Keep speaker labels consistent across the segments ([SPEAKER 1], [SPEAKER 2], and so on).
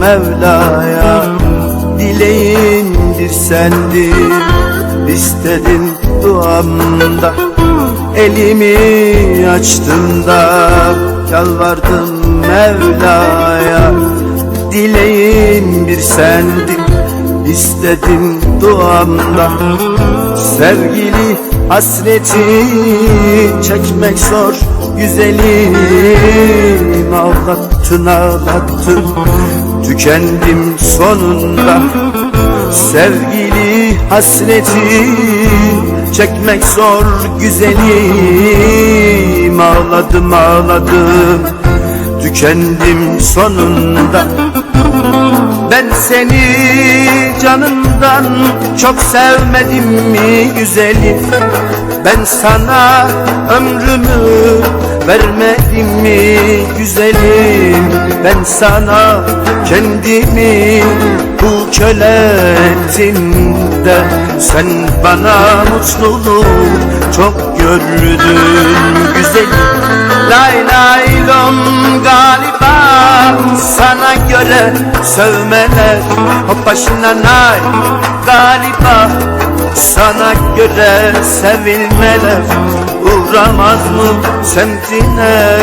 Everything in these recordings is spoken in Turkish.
[SPEAKER 1] Mevla'ya Dileğin bir sendir. İstedin duamda Elimi açtığımda Yalvardım Mevla'ya Dileğin bir sendin İstedim duamda Sevgili hasreti çekmek zor Güzelim ağlattın ağlattın. Tükendim sonunda. Sevgili hasreti çekmek zor güzelim. Ağladım ağladım. Tükendim sonunda. Ben seni canımdan çok sevmedim mi güzelim? Ben sana ömrümü vermedim mi güzelim. Ben sana kendimi bu köle ettim de Sen bana mutluluğu çok gördün güzelim. Lay lay galiba sana göre sövmeler. Hop başına nay galiba sana göre sevilmeler Uğramaz mı semtine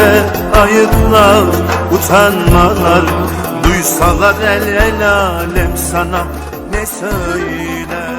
[SPEAKER 1] ayıplar utanmalar? Duysalar el el alem sana ne söyler